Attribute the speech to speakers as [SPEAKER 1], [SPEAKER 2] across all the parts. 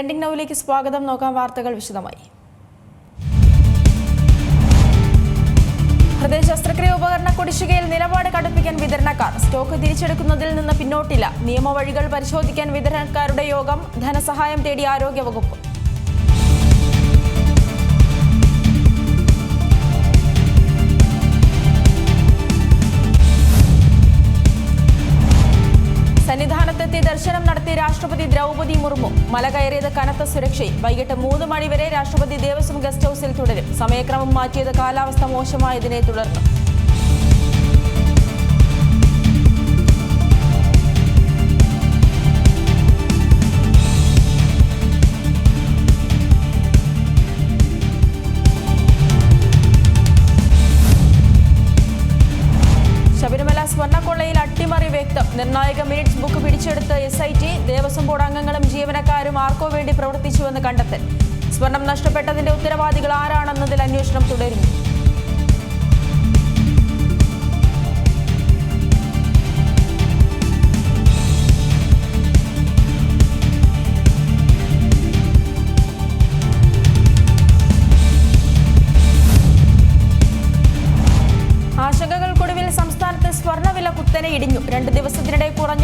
[SPEAKER 1] Trending നൗവിലേക്ക് സ്വാഗതം. നോക്കാം വാർത്തകൾ വിശദമായി. ഹൃദയ ശസ്ത്രക്രിയ ഉപകരണ കുടിശ്ശികയിൽ നിലപാട് കടുപ്പിക്കാൻ വിതരണക്കാർ. സ്റ്റോക്ക് തിരിച്ചെടുക്കുന്നതിൽ നിന്ന് പിന്നോട്ടില്ല. നിയമവഴികൾ പരിശോധിക്കാൻ വിതരണക്കാരുടെ യോഗം ധനസഹായം തേടി ആരോഗ്യവകുപ്പ്. സന്നിധാനത്തെത്തി ദർശനം നടത്തി രാഷ്ട്രപതി ദ്രൗപതി മുർമു. മല കയറിയത് കനത്ത സുരക്ഷയിൽ വൈകിട്ട് മൂന്ന് മണിവരെ രാഷ്ട്രപതി ദേവസ്വം ഗസ്റ്റ് ഹൌസിൽ തുടരും. സമയക്രമം മാറ്റിയത് കാലാവസ്ഥ മോശമായതിനെ തുടർന്ന്. S I T Devaswom board അംഗങ്ങളും ജീവനക്കാരും ആർക്കോ വേണ്ടി പ്രവർത്തിച്ചുവെന്ന് കണ്ടെത്തൽ. സ്വർണം നഷ്ടപ്പെട്ടതിന്റെ ഉത്തരവാദികൾ ആരാണെന്നതിൽ അന്വേഷണം തുടരുന്നു.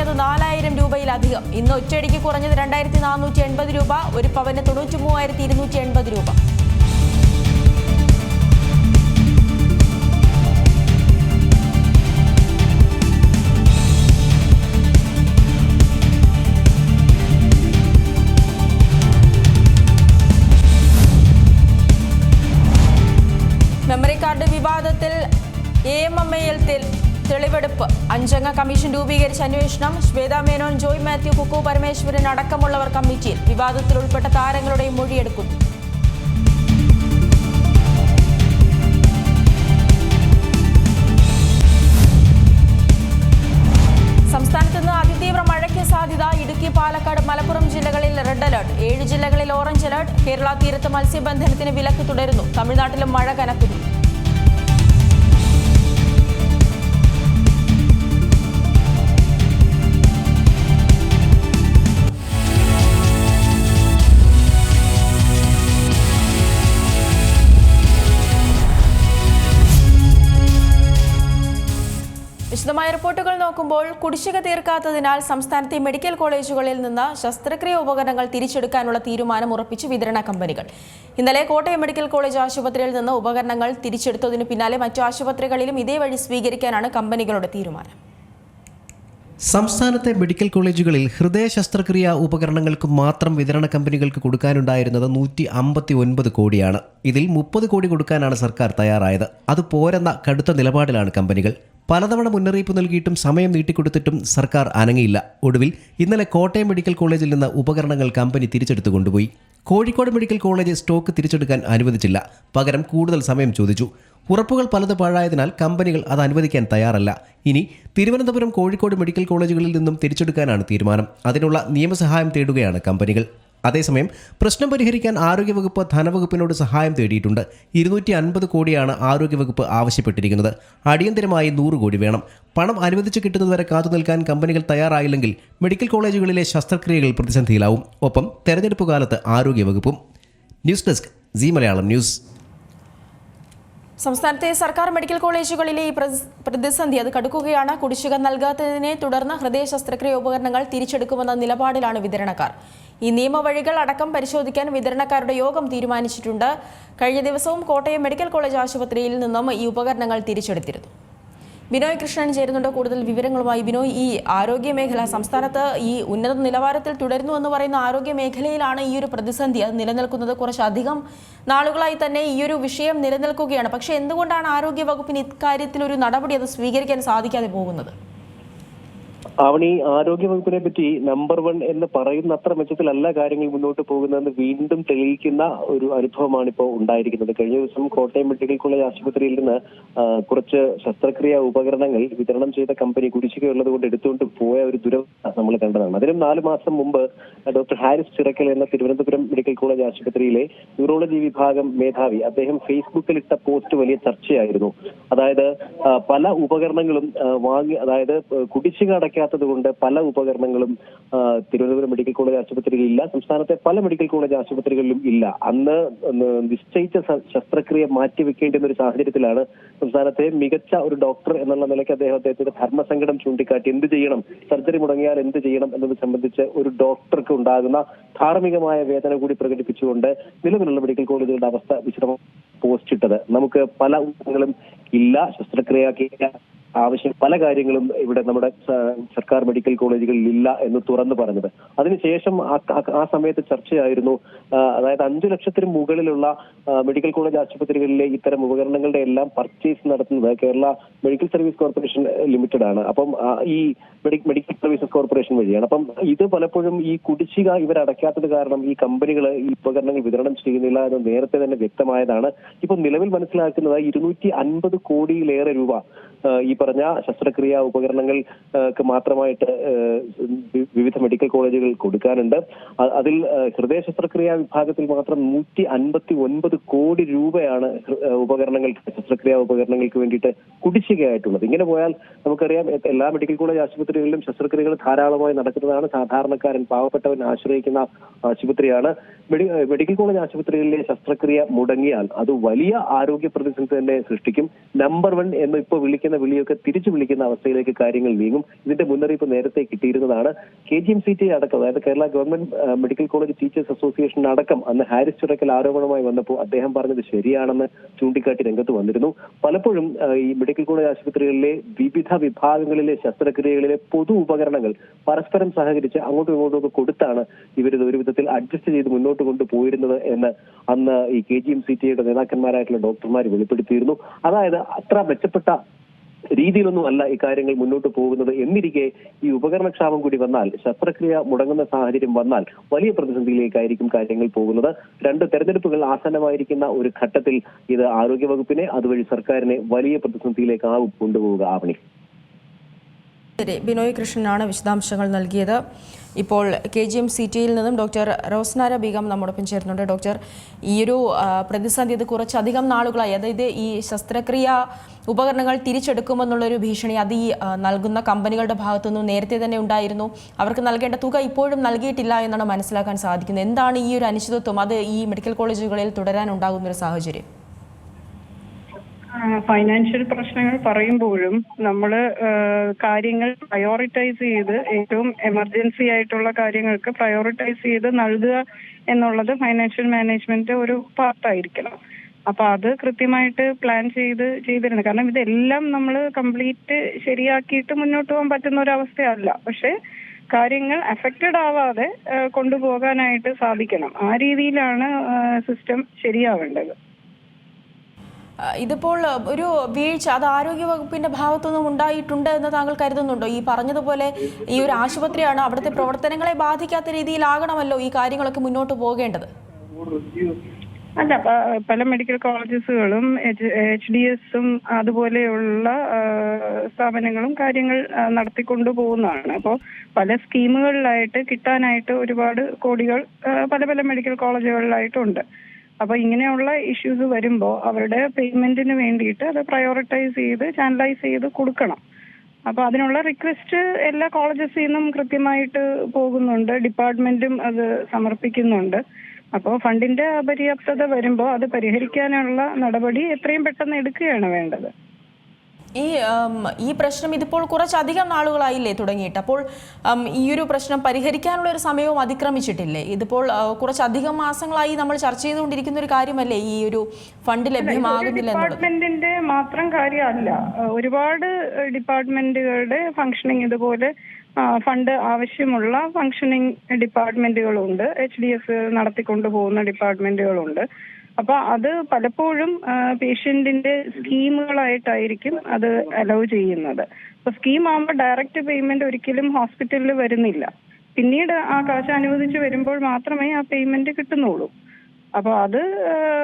[SPEAKER 1] കുറഞ്ഞത് നാലായിരം രൂപയിലധികം. ഇന്ന് ഒറ്റയടിക്ക് കുറഞ്ഞത് രണ്ടായിരത്തി നാനൂറ്റി എൺപത് രൂപ ഒരു പവന് തൊണ്ണൂറ്റി മൂവായിരത്തി ഇരുന്നൂറ്റി എൺപത് രൂപ. കമ്മീഷൻ രൂപീകരിച്ച അന്വേഷണം. ശ്വേത മേനോൻ ജോയ് മാത്യു കുക്കു പരമേശ്വരൻ അടക്കമുള്ളവർ കമ്മിറ്റിയിൽ വിവാദത്തിൽ ഉൾപ്പെട്ട താരങ്ങളുടെയും മൊഴിയെടുക്കുന്നു സംസ്ഥാനത്ത് നിന്ന് അതിതീവ്ര മഴയ്ക്ക് സാധ്യത. ഇടുക്കി പാലക്കാട് മലപ്പുറം ജില്ലകളിൽ റെഡ് അലർട്ട്. ഏഴ് ജില്ലകളിൽ ഓറഞ്ച് അലർട്ട്. കേരള തീരത്ത് മത്സ്യബന്ധനത്തിന് വിലക്ക് തുടരുന്നു. തമിഴ്നാട്ടിലും മഴ കനക്കുന്നു. വിശദമായ റിപ്പോർട്ടുകൾ നോക്കുമ്പോൾ കുടിശ്ശിക തീർക്കാത്തതിനാൽ സംസ്ഥാനത്തെ മെഡിക്കൽ കോളേജുകളിൽ നിന്ന് ശസ്ത്രക്രിയ ഉപകരണങ്ങൾ തിരിച്ചെടുക്കാനുള്ള തീരുമാനം ഉറപ്പിച്ച് വിതരണ കമ്പനികൾ. ഇന്നലെ കോട്ടയം മെഡിക്കൽ കോളേജ് ആശുപത്രിയിൽ നിന്ന് ഉപകരണങ്ങൾ തിരിച്ചെടുത്തതിനു പിന്നാലെ മറ്റു ആശുപത്രികളിലും ഇതേ വഴി സ്വീകരിക്കാനാണ് കമ്പനികളുടെ തീരുമാനം.
[SPEAKER 2] സംസ്ഥാനത്തെ മെഡിക്കൽ കോളേജുകളിൽ ഹൃദയ ശസ്ത്രക്രിയ ഉപകരണങ്ങൾക്ക് മാത്രം വിതരണ കമ്പനികൾക്ക് കൊടുക്കാനുണ്ടായിരുന്നത് നൂറ്റി അമ്പത്തി ഒൻപത് കോടിയാണ്. ഇതിൽ മുപ്പത് കോടി കൊടുക്കാനാണ് സർക്കാർ തയ്യാറായത്. അത് പോരെന്ന കടുത്ത നിലപാടിലാണ് കമ്പനികൾ. പലതവണ മുന്നറിയിപ്പ് നൽകിയിട്ടും സമയം നീട്ടിക്കൊടുത്തിട്ടും സർക്കാർ അനങ്ങിയില്ല. ഒടുവിൽ ഇന്നലെ കോട്ടയം മെഡിക്കൽ കോളേജിൽ നിന്ന് ഉപകരണങ്ങൾ കമ്പനി തിരിച്ചെടുത്തു കൊണ്ടുപോയി. കോഴിക്കോട് മെഡിക്കൽ കോളേജ് സ്റ്റോക്ക് തിരിച്ചെടുക്കാൻ അനുവദിച്ചില്ല. പകരം കൂടുതൽ സമയം ചോദിച്ചു. ഉറപ്പുകൾ പലത് പാഴായതിനാൽ കമ്പനികൾ അത് അനുവദിക്കാൻ തയ്യാറല്ല. ഇനി തിരുവനന്തപുരം കോഴിക്കോട് മെഡിക്കൽ കോളേജുകളിൽ നിന്നും തിരിച്ചെടുക്കാനാണ് തീരുമാനം. അതിനുള്ള നിയമസഹായം തേടുകയാണ് കമ്പനികൾ. അതേസമയം പ്രശ്നം പരിഹരിക്കാൻ ആരോഗ്യവകുപ്പ് ധനവകുപ്പിനോട് സഹായം തേടിയിട്ടുണ്ട്. ഇരുന്നൂറ്റി അൻപത് കോടിയാണ് ആരോഗ്യവകുപ്പ് ആവശ്യപ്പെട്ടിരിക്കുന്നത്. അടിയന്തരമായി നൂറ് കോടി വേണം. പണം അനുവദിച്ചു കിട്ടുന്നതുവരെ കാത്തു നിൽക്കാൻ കമ്പനികൾ തയ്യാറായില്ലെങ്കിൽ മെഡിക്കൽ കോളേജുകളിലെ ശസ്ത്രക്രിയകൾ പ്രതിസന്ധിയിലാവും. ഒപ്പം തെരഞ്ഞെടുപ്പ് കാലത്ത് ആരോഗ്യവകുപ്പും. News desk C Malayalam news.
[SPEAKER 1] സംസ്ഥാനത്തെ സർക്കാർ മെഡിക്കൽ കോളേജുകളിലെ ഈ പ്രതിസന്ധി അത് കടുക്കുകയാണ്. കുടിശ്ശിക നൽകാത്തതിനെ തുടർന്ന് ഹൃദയ ശസ്ത്രക്രിയ ഉപകരണങ്ങൾ തിരിച്ചെടുക്കുമെന്ന നിലപാടിലാണ് വിതരണക്കാർ. ഈ നിയമവഴികൾ അടക്കം പരിശോധിക്കാൻ വിതരണക്കാരുടെ യോഗം തീരുമാനിച്ചിട്ടുണ്ട്. കഴിഞ്ഞ ദിവസവും കോട്ടയം മെഡിക്കൽ കോളേജ് ആശുപത്രിയിൽ നിന്നും ഈ ഉപകരണങ്ങൾ തിരിച്ചെടുത്തിരുന്നു. ബിനോയ് കൃഷ്ണൻ ചേരുന്നുണ്ട്. കൂടുതൽ വിവരങ്ങളുമായി ബിനോയ് ഈ ആരോഗ്യ മേഖല സംസ്ഥാനത്ത് ഈ ഉന്നത നിലവാരത്തിൽ തുടരുന്നു എന്ന് പറയുന്ന ആരോഗ്യ മേഖലയിലാണ് ഈ ഒരു പ്രതിസന്ധി അത് നിലനിൽക്കുന്നത്. കുറച്ചധികം നാളുകളായി തന്നെ ഈ ഒരു വിഷയം നിലനിൽക്കുകയാണ്. പക്ഷേ എന്തുകൊണ്ടാണ് ആരോഗ്യ വകുപ്പിന് ഇക്കാര്യത്തിൽ ഒരു നടപടി അത് സ്വീകരിക്കാൻ സാധിക്കാതെ പോകുന്നത്?
[SPEAKER 3] ആവണി ആരോഗ്യ വകുപ്പിനെ പറ്റി നമ്പർ വൺ എന്ന് പറയുന്ന അത്ര മെച്ചത്തിലല്ല കാര്യങ്ങൾ മുന്നോട്ട് പോകുന്നതെന്ന് വീണ്ടും തെളിയിക്കുന്ന ഒരു അനുഭവമാണ് ഇപ്പോൾ ഉണ്ടായിരിക്കുന്നത്. കഴിഞ്ഞ ദിവസം കോട്ടയം മെഡിക്കൽ കോളേജ് ആശുപത്രിയിൽ നിന്ന് കുറച്ച് ശസ്ത്രക്രിയാ ഉപകരണങ്ങൾ വിതരണം ചെയ്ത കമ്പനി കുടിശ്ശികയുള്ളത് കൊണ്ട് എടുത്തുകൊണ്ട് പോയ ഒരു ദുരവസ്ഥ നമ്മൾ കണ്ടതാണ്. അതിനും നാല് മാസം മുമ്പ് ഡോക്ടർ ഹാരിസ് ചിറക്കൽ എന്ന തിരുവനന്തപുരം മെഡിക്കൽ കോളേജ് ആശുപത്രിയിലെ യൂറോളജി വിഭാഗം മേധാവി അദ്ദേഹം ഫേസ്ബുക്കിൽ ഇട്ട പോസ്റ്റ് വലിയ ചർച്ചയായിരുന്നു. അതായത് പല ഉപകരണങ്ങളും വാങ്ങി അതായത് കുടിശ്ശിക അടയ്ക്കാതെ അടയ്ക്കാത്തത് കൊണ്ട് പല ഉപകരണങ്ങളും തിരുവനന്തപുരം മെഡിക്കൽ കോളേജ് ആശുപത്രിയിൽ ഇല്ല. സംസ്ഥാനത്തെ പല മെഡിക്കൽ കോളേജ് ആശുപത്രികളിലും ഇല്ല. അന്ന് നിശ്ചയിച്ച ശസ്ത്രക്രിയ ശസ്ത്രക്രിയ മാറ്റിവെക്കേണ്ടുന്ന ഒരു സാഹചര്യത്തിലാണ് സംസ്ഥാനത്തെ മികച്ച ഒരു ഡോക്ടർ എന്നുള്ള നിലയ്ക്ക് അദ്ദേഹം അദ്ദേഹത്തിന്റെ ധർമ്മസങ്കടം ചൂണ്ടിക്കാട്ടി എന്ത് ചെയ്യണം സർജറി മുടങ്ങിയാൽ എന്ത് ചെയ്യണം എന്നത് സംബന്ധിച്ച് ഒരു ഡോക്ടർക്ക് ഉണ്ടാകുന്ന ധാർമ്മികമായ വേദന കൂടി പ്രകടിപ്പിച്ചുകൊണ്ട് നിലവിലുള്ള മെഡിക്കൽ കോളേജുകളുടെ അവസ്ഥ വിശദമായി പോസ്റ്റ് ഇട്ടത് നമുക്ക് പല ഉപകരണങ്ങളും ഇല്ല ശസ്ത്രക്രിയക്ക് ആവശ്യം പല കാര്യങ്ങളും ഇവിടെ നമ്മുടെ സർക്കാർ മെഡിക്കൽ കോളേജുകളിൽ ഇല്ല എന്ന് തുറന്നു പറഞ്ഞത്. അതിനുശേഷം ആ- സമയത്ത് ചർച്ചയായിരുന്നു അതായത് അഞ്ചു ലക്ഷത്തിന് മുകളിലുള്ള മെഡിക്കൽ കോളേജ് ആശുപത്രികളിലെ ഇത്തരം ഉപകരണങ്ങളുടെ എല്ലാം പർച്ചേസ് നടത്തുന്നത് Kerala medical service corporation limited ആണ് അപ്പം ഈ മെഡിക്കൽ സർവീസസ് കോർപ്പറേഷൻ വഴിയാണ്. അപ്പം ഇത് പലപ്പോഴും ഈ കുടിശ്ശിക ഇവർ അടയ്ക്കാത്തത് കാരണം ഈ കമ്പനികൾ ഈ ഉപകരണങ്ങൾ വിതരണം ചെയ്യുന്നില്ല എന്ന് നേരത്തെ തന്നെ വ്യക്തമായതാണ്. ഇപ്പൊ നിലവിൽ മനസ്സിലാക്കുന്നത് ഇരുന്നൂറ്റി അൻപത് കോടിയിലേറെ രൂപ ഈ പറഞ്ഞ ശസ്ത്രക്രിയാ ഉപകരണങ്ങൾക്ക് മാത്രമായിട്ട് വിവിധ മെഡിക്കൽ കോളേജുകൾ കൊടുക്കാനുണ്ട്. അതിൽ ഹൃദയ ശസ്ത്രക്രിയാ വിഭാഗത്തിൽ മാത്രം നൂറ്റി അൻപത്തി ഒൻപത് കോടി രൂപയാണ് ഉപകരണങ്ങൾക്ക് ശസ്ത്രക്രിയാ ഉപകരണങ്ങൾക്ക് വേണ്ടിയിട്ട് കുടിശ്ശികയായിട്ടുള്ളത്. ഇങ്ങനെ പോയാൽ നമുക്കറിയാം എല്ലാ മെഡിക്കൽ കോളേജ് ആശുപത്രികളിലും ശസ്ത്രക്രിയകൾ ധാരാളമായി നടക്കുന്നതാണ്. സാധാരണക്കാരൻ പാവപ്പെട്ടവൻ ആശ്രയിക്കുന്ന ആശുപത്രിയാണ്. മെഡിക്കൽ കോളേജ് ആശുപത്രികളിലെ ശസ്ത്രക്രിയ മുടങ്ങിയാൽ അത് വലിയ ആരോഗ്യ പ്രതിസന്ധി തന്നെ സൃഷ്ടിക്കും. നമ്പർ വൺ എന്ന് ഇപ്പോൾ വിളിക്കുന്ന വിളിയൊക്കെ തിരിച്ചു വിളിക്കുന്ന അവസ്ഥയിലേക്ക് കാര്യങ്ങൾ നീങ്ങും. ഇതിന്റെ മുന്നറിയിപ്പ് നേരത്തെ കിട്ടിയിരുന്നതാണ്. K G M C T അടക്കം അതായത് Kerala government medical college teachers association അടക്കം അന്ന് ഹാരിസ് ചുരക്കൽ ആരോപണമായി വന്നപ്പോൾ അദ്ദേഹം പറഞ്ഞത് ശരിയാണെന്ന് ചൂണ്ടിക്കാട്ടി രംഗത്ത് വന്നിരുന്നു. പലപ്പോഴും ഈ മെഡിക്കൽ കോളേജ് ആശുപത്രികളിലെ വിവിധ വിഭാഗങ്ങളിലെ ശസ്ത്രക്രിയകളിലെ പൊതു ഉപകരണങ്ങൾ പരസ്പരം സഹകരിച്ച് അങ്ങോട്ടും ഇങ്ങോട്ടും ഒക്കെ കൊടുത്താണ് ഇവരിത് ഒരു വിധത്തിൽ അഡ്ജസ്റ്റ് ചെയ്ത് മുന്നോട്ട് കൊണ്ടുപോയിരുന്നത് എന്ന് അന്ന് ഈ കെ ജി എം സി ടിയുടെ നേതാക്കന്മാരായിട്ടുള്ള ഡോക്ടർമാർ വെളിപ്പെടുത്തിയിരുന്നു. അതായത് അത്ര മെച്ചപ്പെട്ട രീതിയിലൊന്നും അല്ല ഇക്കാര്യങ്ങൾ കാര്യങ്ങൾ മുന്നോട്ട് പോകുന്നത് എന്നിരിക്കെ ഈ ഉപകരണക്ഷാമം കൂടി വന്നാൽ ശസ്ത്രക്രിയ മുടങ്ങുന്ന സാഹചര്യം വന്നാൽ വലിയ പ്രതിസന്ധിയിലേക്കായിരിക്കും കാര്യങ്ങൾ പോകുന്നത്. രണ്ട് തെരഞ്ഞെടുപ്പുകൾ ആസന്നമായിരിക്കുന്ന ഒരു ഘട്ടത്തിൽ ഇത് ആരോഗ്യവകുപ്പിനെ അതുവഴി സർക്കാരിനെ വലിയ പ്രതിസന്ധിയിലേക്കാവും കൊണ്ടുപോവുക ആവണി.
[SPEAKER 1] ശരി ബിനോയ് കൃഷ്ണനാണ് വിശദാംശങ്ങൾ നൽകിയത്. ഇപ്പോൾ കെ ജി എം സി ടിയിൽ നിന്നും ഡോക്ടർ റോസ്നാര ബീഗം നമ്മോടൊപ്പം ചേർന്നുണ്ട് ഡോക്ടർ ഈ ഒരു ആ, പ്രതിസന്ധി ഇത് കുറച്ചധികം നാളുകളായി അതായത് ഈ ശസ്ത്രക്രിയ ഉപകരണങ്ങൾ തിരിച്ചെടുക്കുമെന്നുള്ളൊരു ഭീഷണി അത് ഈ നൽകുന്ന കമ്പനികളുടെ ഭാഗത്തുനിന്നും നേരത്തെ തന്നെ ഉണ്ടായിരുന്നു. അവർക്ക് നൽകേണ്ട തുക ഇപ്പോഴും നൽകിയിട്ടില്ല എന്നാണ് മനസ്സിലാക്കാൻ സാധിക്കുന്നത്. എന്താണ് ഈ ഒരു അനിശ്ചിതത്വം? അത് ഈ മെഡിക്കൽ കോളേജുകളിൽ തുടരാനുണ്ടാകുന്ന ഒരു സാഹചര്യം?
[SPEAKER 4] ഫൈനാൻഷ്യൽ പ്രശ്നങ്ങൾ പറയുമ്പോഴും നമ്മൾ കാര്യങ്ങൾ പ്രയോറിറ്റൈസ് ചെയ്ത് ഏറ്റവും എമർജൻസി ആയിട്ടുള്ള കാര്യങ്ങൾക്ക് പ്രയോറിറ്റൈസ് ചെയ്ത് നൽകുക എന്നുള്ളത് ഫൈനാൻഷ്യൽ മാനേജ്മെന്റ് ഒരു പാർട്ടായിരിക്കണം അപ്പൊ അത് കൃത്യമായിട്ട് പ്ലാൻ ചെയ്ത് ചെയ്തിരുന്നു. കാരണം ഇതെല്ലാം നമ്മൾ കംപ്ലീറ്റ് ശരിയാക്കിയിട്ട് മുന്നോട്ട് പോകാൻ പറ്റുന്ന ഒരു അവസ്ഥയല്ല. പക്ഷെ കാര്യങ്ങൾ അഫക്റ്റഡ് ആവാതെ കൊണ്ടുപോകാനായിട്ട് സാധിക്കണം. ആ രീതിയിലാണ് സിസ്റ്റം ശരിയാവേണ്ടത്.
[SPEAKER 1] ഇതിപ്പോൾ ഒരു വീഴ്ച അത് ആരോഗ്യവകുപ്പിന്റെ ഭാഗത്തുനിന്നും ഉണ്ടായിട്ടുണ്ട് എന്ന് താങ്കൾ കരുതുന്നുണ്ടോ? ഈ പറഞ്ഞതുപോലെ ഈ ഒരു ആശുപത്രിയാണ് അവിടുത്തെ പ്രവർത്തനങ്ങളെ ബാധിക്കാത്ത രീതിയിലാകണമല്ലോ ഈ കാര്യങ്ങളൊക്കെ മുന്നോട്ട് പോകേണ്ടത്?
[SPEAKER 4] അല്ല പല മെഡിക്കൽ കോളേജസുകളും എച്ച് ഡി എസും അതുപോലെയുള്ള സ്ഥാപനങ്ങളും കാര്യങ്ങൾ നടത്തിക്കൊണ്ടു പോകുന്നതാണ്. അപ്പോൾ പല സ്കീമുകളിലായിട്ട് കിട്ടാനായിട്ട് ഒരുപാട് കോടികൾ പല പല മെഡിക്കൽ കോളേജുകളിലായിട്ടുണ്ട്. അപ്പൊ ഇങ്ങനെയുള്ള ഇഷ്യൂസ് വരുമ്പോൾ അവരുടെ പേയ്മെന്റിന് വേണ്ടിയിട്ട് അത് പ്രയോറിറ്റൈസ് ചെയ്ത് ചാനലൈസ് ചെയ്ത് കൊടുക്കണം. അപ്പൊ അതിനുള്ള റിക്വസ്റ്റ് എല്ലാ കോളേജസിൽ നിന്നും കൃത്യമായിട്ട് പോകുന്നുണ്ട്. ഡിപ്പാർട്ട്മെന്റും അത് സമർപ്പിക്കുന്നുണ്ട്. അപ്പോൾ ഫണ്ടിന്റെ അപര്യാപ്തത വരുമ്പോൾ അത് പരിഹരിക്കാനുള്ള നടപടി എത്രയും പെട്ടെന്ന് എടുക്കുകയാണ് വേണ്ടത്.
[SPEAKER 1] ഈ ഈ പ്രശ്നം ഇതിപ്പോൾ കുറച്ചധികം നാളുകളായില്ലേ തുടങ്ങിയിട്ട്. അപ്പോൾ ഈ ഒരു പ്രശ്നം പരിഹരിക്കാനുള്ള ഒരു സമയവും അതിക്രമിച്ചിട്ടില്ലേ? ഇതിപ്പോൾ കുറച്ചധികം മാസങ്ങളായി നമ്മൾ ചർച്ച ചെയ്തുകൊണ്ടിരിക്കുന്ന ഒരു കാര്യമല്ലേ ഈ ഒരു ഫണ്ട് ലഭ്യമാകുന്നില്ല
[SPEAKER 4] ഡിപ്പാർട്ട്മെന്റിന്റെ മാത്രം കാര്യമല്ല. ഒരുപാട് ഡിപ്പാർട്ട്മെന്റുകളുടെ ഫംഗ്ഷനിങ് ഇതുപോലെ ഫണ്ട് ആവശ്യമുള്ള ഫംഗ്ഷനിങ് ഡിപ്പാർട്ട്മെന്റുകളുണ്ട്. എച്ച് ഡി എസ് നടത്തിക്കൊണ്ടു പോകുന്ന ഡിപ്പാർട്ട്മെന്റുകളുണ്ട്. അപ്പൊ അത് പലപ്പോഴും പേഷ്യന്റിന്റെ സ്കീമുകളായിട്ടായിരിക്കും അത് അലോ ചെയ്യുന്നത്. അപ്പൊ സ്കീം ആകുമ്പോൾ ഡയറക്റ്റ് പേയ്മെന്റ് ഒരിക്കലും ഹോസ്പിറ്റലിൽ വരുന്നില്ല. പിന്നീട് ആ കാശ് അനുവദിച്ച് വരുമ്പോൾ മാത്രമേ ആ പേയ്മെന്റ് കിട്ടുന്നുള്ളൂ. അപ്പൊ അത്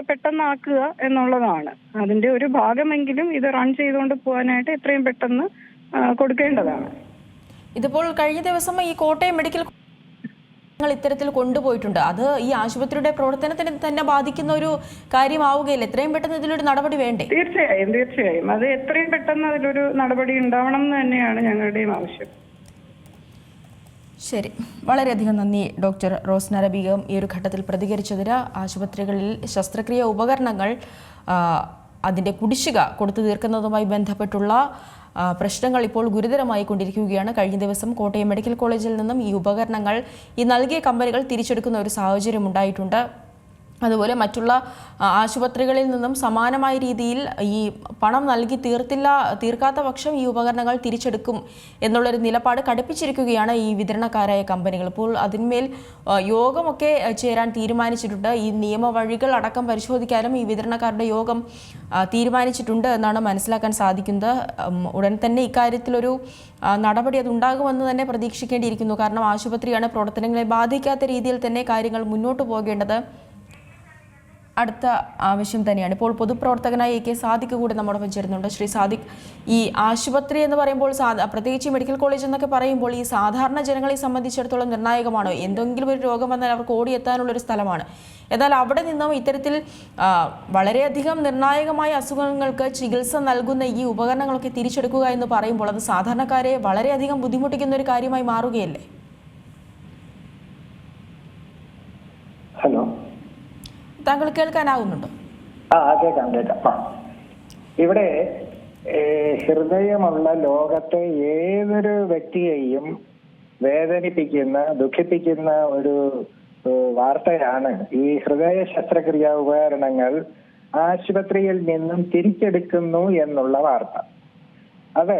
[SPEAKER 4] പെട്ടെന്നാക്കുക എന്നുള്ളതാണ്. അതിന്റെ ഒരു ഭാഗമെങ്കിലും ഇത് റൺ ചെയ്തുകൊണ്ട് പോകാനായിട്ട് എത്രയും പെട്ടെന്ന് കൊടുക്കേണ്ടതാണ്.
[SPEAKER 1] ഇതിപ്പോൾ കഴിഞ്ഞ ദിവസം ഈ കോട്ടയം മെഡിക്കൽ നിങ്ങൾ ഇത്തരത്തിൽ കൊണ്ടുപോയിട്ടുണ്ട്. അത് ഈ ആശുപത്രിയുടെ പ്രവർത്തനത്തിന് തന്നെ ബാധിക്കുന്ന ഒരു കാര്യമാവുകയില്ല. എത്രയും പെട്ടെന്ന് ഇതിലൊരു നടപടി വേണ്ടേ?
[SPEAKER 4] തീർച്ചയായും തീർച്ചയായും. അത് എത്രയും പെട്ടെന്ന് അതിലൊരു നടപടി ഉണ്ടാവണം എന്ന് തന്നെയാണ് ഞങ്ങളുടെയും ആവശ്യം.
[SPEAKER 1] ശരി. വളരെയധികം നന്ദി ഡോക്ടർ റോസ് ബീഗം ഈ ഒരു ഘട്ടത്തിൽ പ്രതികരിച്ചതിന് ആശുപത്രികളിൽ ശസ്ത്രക്രിയ ഉപകരണങ്ങൾ അതിന്റെ കുടിശ്ശിക കൊടുത്തു തീർക്കുന്നതുമായി ബന്ധപ്പെട്ടുള്ള പ്രശ്നങ്ങൾ ഇപ്പോൾ ഗുരുതരമായി കൊണ്ടിരിക്കുകയാണ് കഴിഞ്ഞ ദിവസം കോട്ടയം മെഡിക്കൽ കോളേജിൽ നിന്നും ഈ ഉപകരണങ്ങൾ ഈ നൽകിയ കമ്പനികൾ തിരിച്ചെടുക്കുന്ന ഒരു സാഹചര്യം ഉണ്ടായിട്ടുണ്ട് അതുപോലെ മറ്റുള്ള ആശുപത്രികളിൽ നിന്നും സമാനമായ രീതിയിൽ ഈ പണം നൽകി തീർത്തില്ല തീർക്കാത്ത പക്ഷം ഈ ഉപകരണങ്ങൾ തിരിച്ചെടുക്കും എന്നുള്ളൊരു നിലപാട് കടുപ്പിച്ചിരിക്കുകയാണ് ഈ വിതരണക്കാരായ കമ്പനികൾ. ഇപ്പോൾ അതിന്മേൽ യോഗമൊക്കെ ചേരാൻ തീരുമാനിച്ചിട്ടുണ്ട്. ഈ നിയമവഴികൾ അടക്കം പരിശോധിക്കാനും ഈ വിതരണക്കാരുടെ യോഗം തീരുമാനിച്ചിട്ടുണ്ട് എന്നാണ് മനസ്സിലാക്കാൻ സാധിക്കുന്നത്. ഉടൻ തന്നെ ഇക്കാര്യത്തിലൊരു നടപടി അത് ഉണ്ടാകുമെന്ന് തന്നെ പ്രതീക്ഷിക്കേണ്ടിയിരിക്കുന്നു. കാരണം ആശുപത്രിയാണ് പ്രവർത്തനങ്ങളെ ബാധിക്കാത്ത രീതിയിൽ തന്നെ കാര്യങ്ങൾ മുന്നോട്ട് പോകേണ്ടത്. അടുത്ത ആവശ്യം തന്നെയാണ്. ഇപ്പോൾ പൊതുപ്രവർത്തകനായ എ കെ സാദിഖ് കൂടെ നമ്മോടൊപ്പം ചേരുന്നുണ്ട്. ശ്രീ സാദിഖ് ഈ ആശുപത്രി എന്ന് പറയുമ്പോൾ പ്രത്യേകിച്ച് മെഡിക്കൽ കോളേജ് എന്നൊക്കെ പറയുമ്പോൾ ഈ സാധാരണ ജനങ്ങളെ സംബന്ധിച്ചിടത്തോളം നിർണായകമാണോ. എന്തെങ്കിലും ഒരു രോഗം വന്നാൽ അവർക്ക് ഓടിയെത്താനുള്ള ഒരു സ്ഥലമാണ്. എന്നാൽ അവിടെ നിന്നും ഇത്തരത്തിൽ വളരെയധികം നിർണായകമായ അസുഖങ്ങൾക്ക് ചികിത്സ നൽകുന്ന ഈ ഉപകരണങ്ങളൊക്കെ തിരിച്ചെടുക്കുക എന്ന് പറയുമ്പോൾ അത് സാധാരണക്കാരെ വളരെയധികം ബുദ്ധിമുട്ടിക്കുന്ന ഒരു കാര്യമായി മാറുകയല്ലേ? താങ്കൾ കേൾക്കാനാകുന്നുണ്ടോ
[SPEAKER 5] ആ കേൾക്കാം കേൾക്കാം. ഇവിടെ ഹൃദയമുള്ള ലോകത്തെ ഏതൊരു വ്യക്തിയെയും വേദനിപ്പിക്കുന്ന ദുഃഖിപ്പിക്കുന്ന ഒരു വാർത്തയാണ് ഈ ഹൃദയ ശസ്ത്രക്രിയാ ഉപകരണങ്ങൾ ആശുപത്രിയിൽ നിന്നും തിരിച്ചെടുക്കുന്നു എന്നുള്ള വാർത്ത. അത്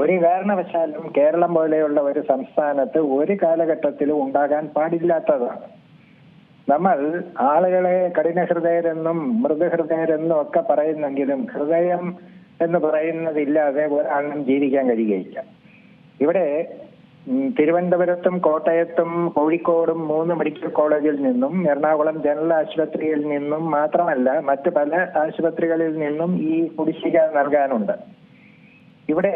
[SPEAKER 5] ഒരു കാരണവശാലും കേരളം പോലെയുള്ള ഒരു സംസ്ഥാനത്ത് ഒരു കാലഘട്ടത്തിലും ഉണ്ടാകാൻ പാടില്ലാത്തതാണ്. നമ്മൾ ആളുകളെ കഠിന ഹൃദയരെന്നും മൃദുഹൃദയരെന്നും ഒക്കെ പറയുന്നെങ്കിലും ഹൃദയം എന്ന് പറയുന്നതില്ലാതെ ഒരാളിനും ജീവിക്കാൻ കഴിയുകയില്ല. ഇവിടെ തിരുവനന്തപുരത്തും കോട്ടയത്തും കോഴിക്കോടും മൂന്ന് മെഡിക്കൽ കോളേജിൽ നിന്നും എറണാകുളം ജനറൽ ആശുപത്രിയിൽ നിന്നും മാത്രമല്ല മറ്റ് പല ആശുപത്രികളിൽ നിന്നും ഈ കുടിശ്ശിക നൽകാനുണ്ട്. ഇവിടെ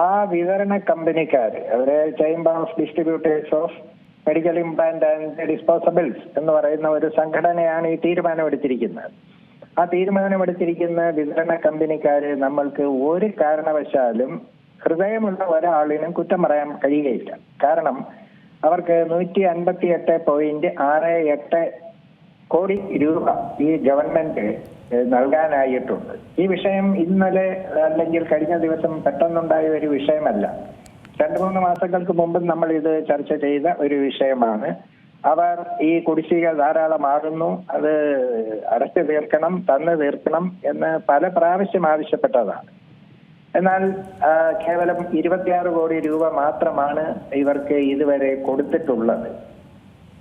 [SPEAKER 5] ആ വിതരണ കമ്പനിക്കാർ അവരെ chamber of distributors of medical implant and disposables എന്ന് പറയുന്ന ഒരു സംഘടനയാണ് ഈ തീരുമാനമെടുത്തിരിക്കുന്നത്. ആ തീരുമാനമെടുത്തിരിക്കുന്ന വിതരണ കമ്പനിക്കാര് നമ്മൾക്ക് ഒരു കാരണവശാലും ഹൃദയമുള്ള ഒരാളിനും കുറ്റം പറയാൻ കഴിയുകയില്ല. കാരണം അവർക്ക് നൂറ്റി അൻപത്തി എട്ട് പോയിന്റ് ആറ് എട്ട് കോടി രൂപ ഈ ഗവൺമെന്റ് നൽകാനായിട്ടുണ്ട്. ഈ വിഷയം ഇന്നലെ അല്ലെങ്കിൽ കഴിഞ്ഞ ദിവസം പെട്ടെന്നുണ്ടായ ഒരു വിഷയമല്ല. രണ്ടു മൂന്ന് മാസങ്ങൾക്ക് മുമ്പ് നമ്മൾ ഇത് ചർച്ച ചെയ്ത ഒരു വിഷയമാണ്. അവർ ഈ കുടിശ്ശിക ധാരാളമാകുന്നു അത് അടച്ചു തീർക്കണം തന്നു തീർക്കണം എന്ന് പല പ്രാവശ്യം ആവശ്യപ്പെട്ടതാണ്. എന്നാൽ കേവലം ഇരുപത്തിയാറ് കോടി രൂപ മാത്രമാണ് ഇവർക്ക് ഇതുവരെ കൊടുത്തിട്ടുള്ളത്.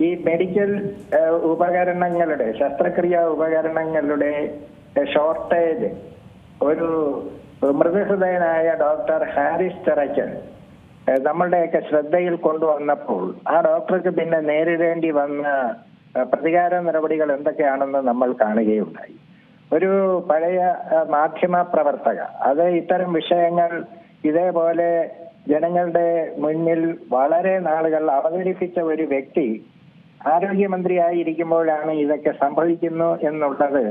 [SPEAKER 5] ഈ മെഡിക്കൽ ഉപകരണങ്ങളുടെ ശസ്ത്രക്രിയാ ഉപകരണങ്ങളുടെ ഷോർട്ടേജ്. ഒരു മൃദുഹൃദയനായ ഡോക്ടർ ഹാരിസ് ചെറയ്ക്കൽ ആ, നമ്മളുടെയൊക്കെ ശ്രദ്ധയിൽ കൊണ്ടുവന്നപ്പോൾ ആ ഡോക്ടർക്ക് പിന്നെ നേരിടേണ്ടി വന്ന പ്രതികാര നടപടികൾ എന്തൊക്കെയാണെന്ന് നമ്മൾ കാണുകയുണ്ടായി. ഒരു പഴയ മാധ്യമ പ്രവർത്തക അത് ഇത്തരം വിഷയങ്ങൾ ഇതേപോലെ ജനങ്ങളുടെ മുന്നിൽ വളരെ നാളുകൾ അവതരിപ്പിച്ച ഒരു വ്യക്തി ആരോഗ്യമന്ത്രിയായിരിക്കുമ്പോഴാണ് ഇതൊക്കെ സംഭവിക്കുന്നു എന്നുള്ളത്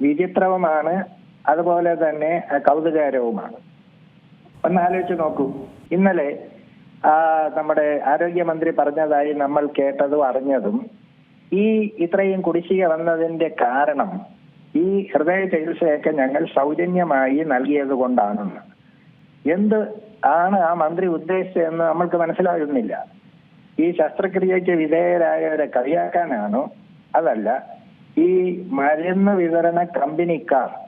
[SPEAKER 5] വിചിത്രവുമാണ്. അതുപോലെ തന്നെ കൗതുകകരവുമാണ്. ഒന്ന് ആലോചിച്ച് നോക്കൂ. ഇന്നലെ നമ്മുടെ ആരോഗ്യമന്ത്രി പറഞ്ഞതായി നമ്മൾ കേട്ടതും അറിഞ്ഞതും ഈ ഇത്രയും കുടിശ്ശിക വന്നതിന്റെ കാരണം ഈ ഹൃദയ ചികിത്സയൊക്കെ ഞങ്ങൾ സൗജന്യമായി നൽകിയത് കൊണ്ടാണെന്ന് എന്ത് ആണ് ആ മന്ത്രി ഉദ്ദേശിച്ചതെന്ന് നമ്മൾക്ക് മനസ്സിലാകുന്നില്ല. ഈ ശസ്ത്രക്രിയയ്ക്ക് വിധേയരായവരെ കളിയാക്കാനാണോ? അതല്ല ഈ മരുന്ന് വിതരണ കമ്പനിക്കാർ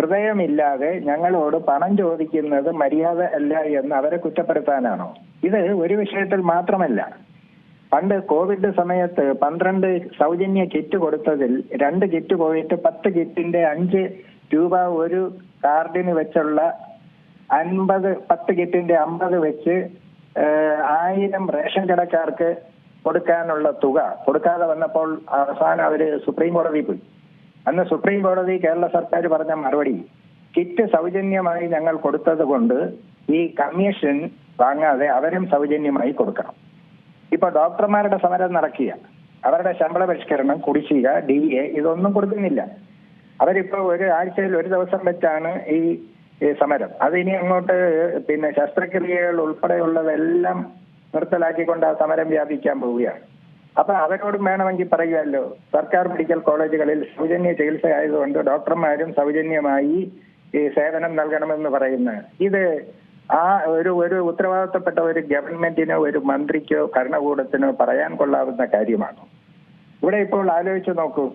[SPEAKER 5] ഹൃദയമില്ലാതെ ഞങ്ങളോട് പണം ചോദിക്കുന്നത് മര്യാദ അല്ല എന്ന് അവരെ കുറ്റപ്പെടുത്താനാണോ? ഇത് ഒരു വിഷയത്തിൽ മാത്രമല്ല. പണ്ട് കോവിഡ് സമയത്ത് പന്ത്രണ്ട് സൗജന്യ കിറ്റ് കൊടുത്തതിൽ രണ്ട് കിറ്റ് പോയിട്ട് പത്ത് കിറ്റിന്റെ അഞ്ച് രൂപ ഒരു കാർഡിന് വെച്ചുള്ള അൻപത് പത്ത് കിറ്റിന്റെ അമ്പത് വെച്ച് ആയിരം റേഷൻ കടക്കാർക്ക് കൊടുക്കാനുള്ള തുക കൊടുക്കാതെ വന്നപ്പോൾ അവസാനം അവർ സുപ്രീം കോടതി പോയി. അന്ന് സുപ്രീം കോടതി കേരള സർക്കാർ പറഞ്ഞ മറുപടി കിറ്റ് സൗജന്യമായി ഞങ്ങൾ കൊടുത്തത് കൊണ്ട് ഈ കമ്മീഷൻ വാങ്ങാതെ അവരും സൗജന്യമായി കൊടുക്കണം. ഇപ്പൊ ഡോക്ടർമാരുടെ സമരം നടക്കുക. അവരുടെ ശമ്പള പരിഷ്കരണം കുടിശ്ശിക ഡി എ ഇതൊന്നും കൊടുക്കുന്നില്ല. അവരിപ്പോ ഒരു ആഴ്ചയിൽ ഒരു ദിവസം വെച്ചാണ് ഈ സമരം. അത് ഇനി അങ്ങോട്ട് പിന്നെ ശസ്ത്രക്രിയകൾ ഉൾപ്പെടെയുള്ളതെല്ലാം നിർത്തലാക്കിക്കൊണ്ട് ആ സമരം വ്യാപിക്കാൻ പോവുകയാണ്. അപ്പൊ അവരോടും വേണമെങ്കിൽ പറയുമല്ലോ സർക്കാർ മെഡിക്കൽ കോളേജുകളിൽ സൗജന്യ ചികിത്സ ആയതുകൊണ്ട് ഡോക്ടർമാരും സൗജന്യമായി ഈ സേവനം നൽകണമെന്ന് പറയുന്നത് ഇത് ആ ഒരു ഒരു ഉത്തരവാദിത്തപ്പെട്ട ഒരു ഗവൺമെന്റിനോ ഒരു മന്ത്രിക്കോ ഭരണകൂടത്തിനോ പറയാൻ കൊള്ളാവുന്ന കാര്യമാണ്. ഇവിടെ ഇപ്പോൾ ആലോചിച്ചു നോക്കൂ.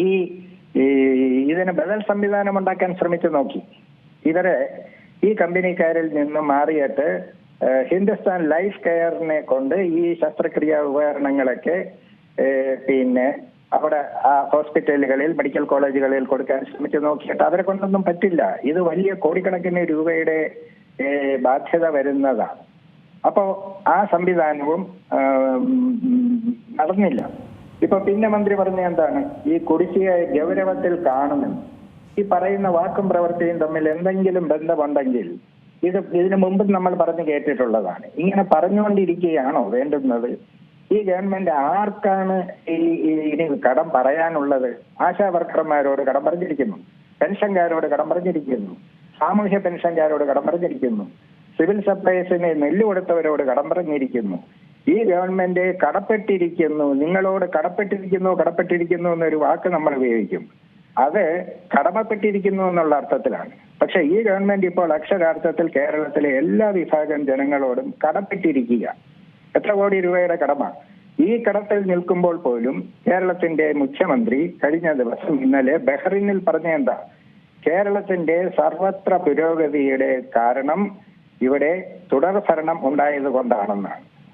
[SPEAKER 5] ഈ ഇതിന് ബദൽ സംവിധാനം ഉണ്ടാക്കാൻ ശ്രമിച്ചു നോക്കി. ഇവരെ ഈ കമ്പനിക്കാരിൽ നിന്നും മാറിയിട്ട് ഹിന്ദുസ്ഥാൻ ലൈഫ് കെയറിനെ കൊണ്ട് ഈ ശസ്ത്രക്രിയാ ഉപകരണങ്ങളൊക്കെ പിന്നെ അവിടെ ആ ഹോസ്പിറ്റലുകളിൽ മെഡിക്കൽ കോളേജുകളിൽ കൊടുക്കാൻ ശ്രമിച്ചു നോക്കിയിട്ട് അവരെ കൊണ്ടൊന്നും പറ്റില്ല. ഇത് വലിയ കോടിക്കണക്കിന് രൂപയുടെ ബാധ്യത വരുന്നതാണ്. അപ്പോ ആ സംവിധാനവും നടന്നില്ല. ഇപ്പൊ പിന്നെ മന്ത്രി പറഞ്ഞ എന്താണ്? ഈ കുടിശ്ശികയെ ഗൗരവത്തിൽ കാണുമെന്ന്. ഈ പറയുന്ന വാക്കും പ്രവൃത്തിയും തമ്മിൽ എന്തെങ്കിലും ബന്ധമുണ്ടെങ്കിൽ ഇത് ഇതിനു മുമ്പ് നമ്മൾ പറഞ്ഞു കേട്ടിട്ടുള്ളതാണ്. ഇങ്ങനെ പറഞ്ഞുകൊണ്ടിരിക്കുകയാണോ വേണ്ടുന്നത്? ഈ ഗവൺമെന്റ് ആർക്കാണ് ഈ ഇനി കടം പറയാനുള്ളത്? ആശാ വർക്കർമാരോട് കടം പറഞ്ഞിരിക്കുന്നു. പെൻഷൻകാരോട് കടം പറഞ്ഞിരിക്കുന്നു. സാമൂഹ്യ പെൻഷൻകാരോട് കടം പറഞ്ഞിരിക്കുന്നു. സിവിൽ സപ്ലൈസിനെ നെല്ല് കൊടുത്തവരോട് കടം പറഞ്ഞിരിക്കുന്നു. ഈ ഗവൺമെന്റ് കടപ്പെട്ടിരിക്കുന്നു. നിങ്ങളോട് കടപ്പെട്ടിരിക്കുന്നു കടപ്പെട്ടിരിക്കുന്നു എന്നൊരു വാക്ക് നമ്മൾ ഉപയോഗിക്കും. അത് കടമപ്പെട്ടിരിക്കുന്നു എന്നുള്ള അർത്ഥത്തിലാണ്. പക്ഷെ ഈ ഗവൺമെന്റ് ഇപ്പോൾ അക്ഷരാർത്ഥത്തിൽ കേരളത്തിലെ എല്ലാ വിഭാഗം ജനങ്ങളോടും കടപ്പെട്ടിരിക്കുക. എത്ര കോടി രൂപയുടെ കടമ ഈ കടത്തിൽ നിൽക്കുമ്പോൾ പോലും കേരളത്തിന്റെ മുഖ്യമന്ത്രി കഴിഞ്ഞ ദിവസം ഇന്നലെ ബഹ്റിനിൽ പറഞ്ഞ എന്താ? കേരളത്തിന്റെ സർവത്ര പുരോഗതിയുടെ കാരണം ഇവിടെ തുടർ ഭരണം ഉണ്ടായത്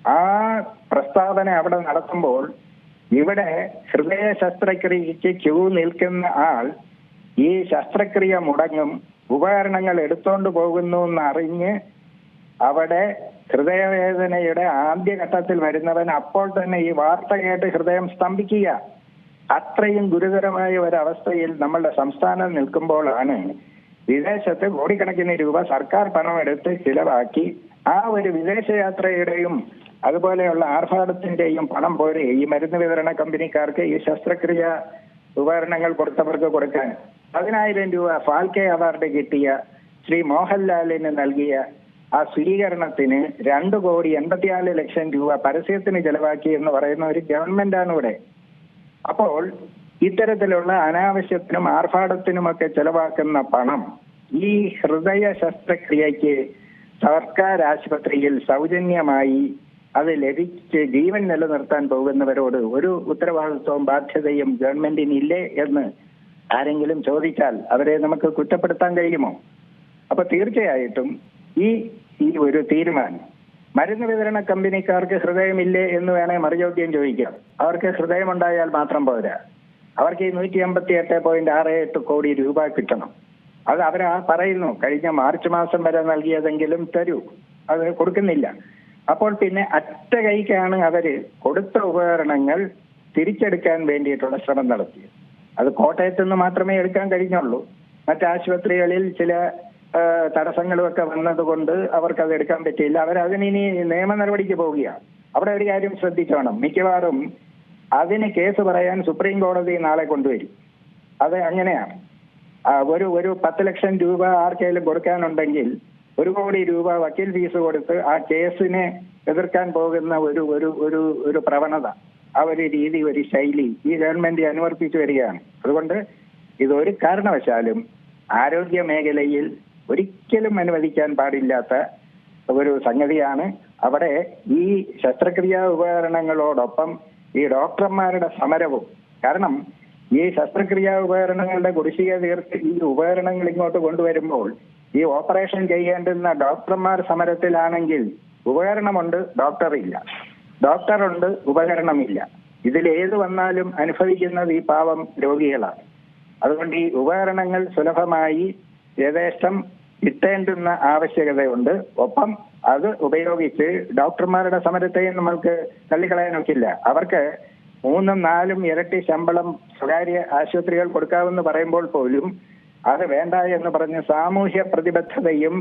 [SPEAKER 5] ആ പ്രസ്താവന അവിടെ നടത്തുമ്പോൾ ഇവിടെ ഹൃദയ ശസ്ത്രക്രിയക്ക് ക്യൂ നിൽക്കുന്ന ആൾ ഈ ശസ്ത്രക്രിയ മുടങ്ങും ഉപകരണങ്ങൾ എടുത്തോണ്ട് പോകുന്നു എന്നറിഞ്ഞ് അവിടെ ഹൃദയവേദനയുടെ ആദ്യഘട്ടത്തിൽ വരുന്നവൻ അപ്പോൾ തന്നെ ഈ വാർത്ത കേട്ട് ഹൃദയം സ്തംഭിക്കുക. അത്രയും ഗുരുതരമായ ഒരവസ്ഥയിൽ നമ്മളുടെ സംസ്ഥാനം നിൽക്കുമ്പോഴാണ് വിദേശത്ത് കോടിക്കണക്കിന് രൂപ സർക്കാർ പണം എടുത്ത് ചിലവാക്കി ആ ഒരു വിദേശയാത്രയുടെയും അതുപോലെയുള്ള ആർഭാടത്തിന്റെയും പണം പോലെ ഈ മരുന്ന് വിതരണ കമ്പനിക്കാർക്ക് ഈ ശസ്ത്രക്രിയ ഉപകരണങ്ങൾ കൊടുത്തവർക്ക് കൊടുക്കാൻ. പതിനായിരം രൂപ ഫാൽക്കെ അവാർഡ് കിട്ടിയ ശ്രീ മോഹൻലാലിന് നൽകിയ ആ സ്വീകരണത്തിന് രണ്ട് കോടി എൺപത്തിനാല് ലക്ഷം രൂപ പരസ്യത്തിന് ചെലവാക്കി എന്ന് പറയുന്ന ഒരു ഗവൺമെന്റാണ് ഇവിടെ. അപ്പോൾ ഇത്തരത്തിലുള്ള അനാവശ്യത്തിനും ആർഭാടത്തിനുമൊക്കെ ചെലവാക്കുന്ന പണം ഈ ഹൃദയ ശസ്ത്രക്രിയക്ക് സർക്കാർ ആശുപത്രിയിൽ സൗജന്യമായി അത് ലഭിച്ച് ജീവൻ നിലനിർത്താൻ പോകുന്നവരോട് ഒരു ഉത്തരവാദിത്വവും ബാധ്യതയും ഗവൺമെന്റിനില്ലേ എന്ന് ആരെങ്കിലും ചോദിച്ചാൽ അവരെ നമുക്ക് കുറ്റപ്പെടുത്താൻ കഴിയുമോ? അപ്പൊ തീർച്ചയായിട്ടും ഈ ഈ ഒരു തീരുമാനം മരുന്ന് വിതരണ കമ്പനിക്കാർക്ക് ഹൃദയമില്ലേ എന്ന് വേണേ മറുചോദ്യം ചോദിക്കാം. അവർക്ക് ഹൃദയമുണ്ടായാൽ മാത്രം പോരാ. അവർക്ക് ഈ നൂറ്റി എൺപത്തി എട്ട് പോയിന്റ് ആറ് എട്ട് കോടി രൂപ കിട്ടണം. അത് അവരാ പറയുന്നു കഴിഞ്ഞ മാർച്ച് മാസം വരെ നൽകിയതെങ്കിലും തരൂ. അത് കൊടുക്കുന്നില്ല. അപ്പോൾ പിന്നെ അറ്റ കൈക്കാണ് അവർ കൊടുത്ത ഉപകരണങ്ങൾ തിരിച്ചെടുക്കാൻ വേണ്ടിയിട്ടുള്ള ശ്രമം നടത്തിയത്. അത് കോട്ടയത്ത് നിന്ന് മാത്രമേ എടുക്കാൻ കഴിഞ്ഞുള്ളൂ. മറ്റാശുപത്രികളിൽ ചില തടസ്സങ്ങളുമൊക്കെ വന്നതുകൊണ്ട് അവർക്ക് അത് എടുക്കാൻ പറ്റിയില്ല. അവർ അതിനി നിയമ നടപടിക്ക് പോവുകയാണ്. അവിടെ ഒരു കാര്യം ശ്രദ്ധിച്ചോണം. മിക്കവാറും അതിന് കേസ് പറയാൻ സുപ്രീം കോടതി നാളെ കൊണ്ടുവരും. അത് അങ്ങനെയാണ്. ഒരു ഒരു പത്ത് ലക്ഷം രൂപ ആർക്കെങ്കിലും കൊടുക്കാനുണ്ടെങ്കിൽ ഒരു കോടി രൂപ വക്കീൽ ഫീസ് കൊടുത്ത് ആ കേസിനെ എതിർക്കാൻ പോകുന്ന ഒരു ഒരു ഒരു ഒരു പ്രവണത ആ ഒരു രീതി ഒരു ശൈലി ഈ ഗവൺമെന്റ് അനുവർത്തിച്ചു വരികയാണ്. അതുകൊണ്ട് ഇതൊരു കാരണവശാലും ആരോഗ്യ മേഖലയിൽ ഒരിക്കലും അനുവദിക്കാൻ പാടില്ലാത്ത ഒരു സംഗതിയാണ്. അവിടെ ഈ ശസ്ത്രക്രിയാ ഉപകരണങ്ങളോടൊപ്പം ഈ ഡോക്ടർമാരുടെ സമരവും കാരണം ഈ ശസ്ത്രക്രിയാ ഉപകരണങ്ങളുടെ കുടിശ്ശിക തീർത്ത് ഈ ഉപകരണങ്ങൾ ഇങ്ങോട്ട് കൊണ്ടുവരുമ്പോൾ ഈ ഓപ്പറേഷൻ ചെയ്യേണ്ടുന്ന ഡോക്ടർമാർ സമരത്തിലാണെങ്കിൽ ഉപകരണമുണ്ട് ഡോക്ടർ ഇല്ല ഡോക്ടറുണ്ട് ഉപകരണമില്ല. ഇതിൽ ഏത് വന്നാലും അനുഭവിക്കുന്നത് ഈ പാവം രോഗികളാണ്. അതുകൊണ്ട് ഈ ഉപകരണങ്ങൾ സുലഭമായി യഥേഷ്ടം കിട്ടേണ്ടുന്ന ആവശ്യകതയുണ്ട്. ഒപ്പം അത് ഉപയോഗിച്ച് ഡോക്ടർമാരുടെ സമരത്തെയും നമ്മൾക്ക് തള്ളിക്കളയാനൊക്കില്ല അവർക്ക് മൂന്നും നാലും ഇരട്ടി ശമ്പളം സ്വകാര്യ ആശുപത്രികൾ കൊടുക്കാമെന്ന് പറയുമ്പോൾ പോലും അത് വേണ്ട എന്ന് പറഞ്ഞ് സാമൂഹ്യ പ്രതിബദ്ധതയും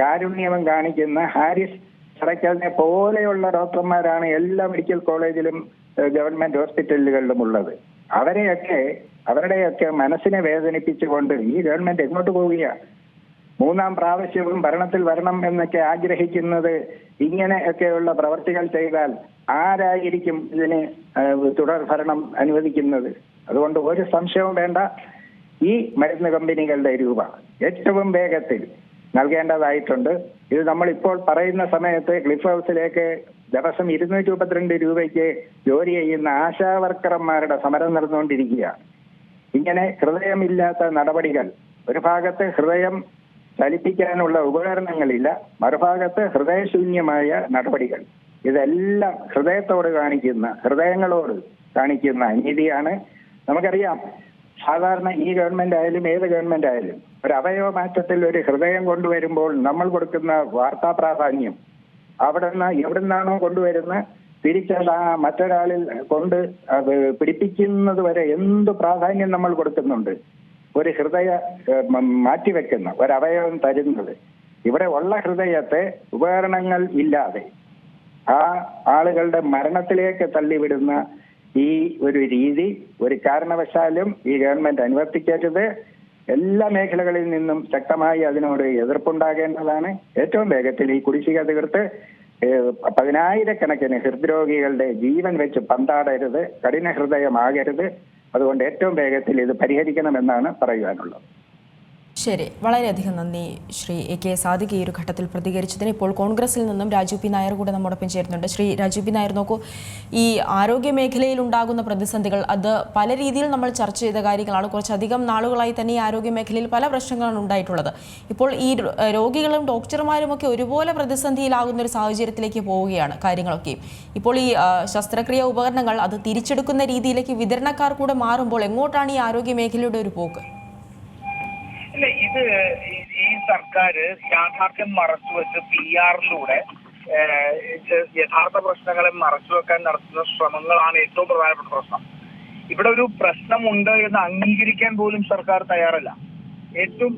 [SPEAKER 5] കാരുണ്യവും കാണിക്കുന്ന ഹാരിസ് ചടക്കലിനെ പോലെയുള്ള ഡോക്ടർമാരാണ് എല്ലാ മെഡിക്കൽ കോളേജിലും ഗവൺമെന്റ് ഹോസ്പിറ്റലുകളിലും ഉള്ളത്. അവരെയൊക്കെ അവരുടെയൊക്കെ മനസ്സിനെ വേദനിപ്പിച്ചുകൊണ്ട് ഈ ഗവൺമെന്റ് എങ്ങോട്ട് പോവുകയാണ് മൂന്നാം പ്രാവശ്യവും ഭരണത്തിൽ വരണം എന്നൊക്കെ ആഗ്രഹിക്കുന്നത് ഇങ്ങനെയൊക്കെയുള്ള പ്രവർത്തികൾ ചെയ്താൽ ആരായിരിക്കും ഇതിന് തുടർ ഭരണം അനുവദിക്കുന്നത്? അതുകൊണ്ട് ഒരു സംശയവും വേണ്ട. ഈ മരുന്ന് കമ്പനികളുടെ രൂപ ഏറ്റവും വേഗത്തിൽ നൽകേണ്ടതായിട്ടുണ്ട്. ഇത് നമ്മൾ ഇപ്പോൾ പറയുന്ന സമയത്ത് ക്ലിഫ് ഹൗസിലേക്ക് ദിവസം ഇരുന്നൂറ്റി മുപ്പത്തിരണ്ട് രൂപയ്ക്ക് ജോലി ചെയ്യുന്ന ആശാ വർക്കർമാരുടെ സമരം നടന്നുകൊണ്ടിരിക്കുകയാണ്. ഇങ്ങനെ ഹൃദയമില്ലാത്ത നടപടികൾ ഒരു ഭാഗത്ത് ഹൃദയം ചലിപ്പിക്കാനുള്ള ഉപകരണങ്ങളില്ല. മറുഭാഗത്ത് ഹൃദയശൂന്യമായ നടപടികൾ. ഇതെല്ലാം ഹൃദയത്തോട് കാണിക്കുന്ന ഹൃദയങ്ങളോട് കാണിക്കുന്ന അനീതിയാണ് നമുക്കറിയാം സാധാരണ ഈ ഗവൺമെന്റ് ആയാലും ഏത് ഗവൺമെന്റ് ആയാലും ഒരു അവയവ മാറ്റത്തിൽ ഒരു ഹൃദയം കൊണ്ടുവരുമ്പോൾ നമ്മൾ കൊടുക്കുന്ന വാർത്താ പ്രാധാന്യം അവിടെ നിന്ന് എവിടെ നിന്നാണോ കൊണ്ടുവരുന്ന തിരിച്ചത് ആ മറ്റൊരാളിൽ കൊണ്ട് പിടിപ്പിക്കുന്നത് വരെ എന്ത് പ്രാധാന്യം നമ്മൾ കൊടുക്കുന്നുണ്ട്? ഒരു ഹൃദയ മാറ്റിവെക്കുന്ന ഒരവയവം തരുന്നത്. ഇവിടെ ഉള്ള ഹൃദയത്തെ ഉപകരണങ്ങൾ ഇല്ലാതെ ആ ആളുകളുടെ മരണത്തിലേക്ക് തള്ളിവിടുന്ന ഈ ഒരു രീതി ഒരു കാരണവശാലും ഈ ഗവൺമെന്റ് അനുവർത്തിക്കരുത്. എല്ലാ മേഖലകളിൽ നിന്നും ശക്തമായി അതിനോട് എതിർപ്പുണ്ടാകേണ്ടതാണ്. ഏറ്റവും വേഗത്തിൽ ഈ കുടിശ്ശിക തീർത്ത് പതിനായിരക്കണക്കിന് ഹൃദ്രോഗികളുടെ ജീവൻ വെച്ച് പന്താടരുത്. കഠിന ഹൃദയമാകരുത് അതുകൊണ്ട് ഏറ്റവും വേഗത്തിൽ ഇത് പരിഹരിക്കണമെന്നാണ് പറയുവാനുള്ളത്.
[SPEAKER 1] ശരി. വളരെയധികം നന്ദി ശ്രീ എ കെ സാദിഖ് ഈ ഒരു ഘട്ടത്തിൽ പ്രതികരിച്ചതിന്. ഇപ്പോൾ കോൺഗ്രസിൽ നിന്നും രാജു പി നായർ കൂടെ നമ്മോടൊപ്പം ചേരുന്നുണ്ട്. ശ്രീ രാജു പി നായർ നോക്കൂ ഈ ആരോഗ്യ മേഖലയിൽ ഉണ്ടാകുന്ന പ്രതിസന്ധികൾ അത് പല രീതിയിൽ നമ്മൾ ചർച്ച ചെയ്ത കാര്യങ്ങളാണ്. കുറച്ചധികം നാളുകളായി തന്നെ ഈ ആരോഗ്യ മേഖലയിൽ പല പ്രശ്നങ്ങളാണ് ഉണ്ടായിട്ടുള്ളത്. ഇപ്പോൾ ഈ രോഗികളും ഡോക്ടർമാരും ഒക്കെ ഒരുപോലെ പ്രതിസന്ധിയിലാകുന്ന ഒരു സാഹചര്യത്തിലേക്ക് പോവുകയാണ് കാര്യങ്ങളൊക്കെ. ഇപ്പോൾ ഈ ശസ്ത്രക്രിയ ഉപകരണങ്ങൾ അത് തിരിച്ചെടുക്കുന്ന രീതിയിലേക്ക് വിതരണക്കാർ കൂടെ മാറുമ്പോൾ എങ്ങോട്ടാണ് ഈ ആരോഗ്യ മേഖലയുടെ ഒരു പോക്ക്?
[SPEAKER 6] ഇല്ല ഇത് ഈ സർക്കാർ യാഥാർത്ഥ്യം മറച്ചുവെച്ച് പി ആറിലൂടെ യഥാർത്ഥ പ്രശ്നങ്ങളെ മറച്ചുവെക്കാൻ നടത്തുന്ന ശ്രമങ്ങളാണ് ഏറ്റവും പ്രധാനപ്പെട്ട പ്രശ്നം. ഇവിടെ ഒരു പ്രശ്നമുണ്ട് എന്ന് അംഗീകരിക്കാൻ പോലും സർക്കാർ തയ്യാറല്ല. ഏറ്റവും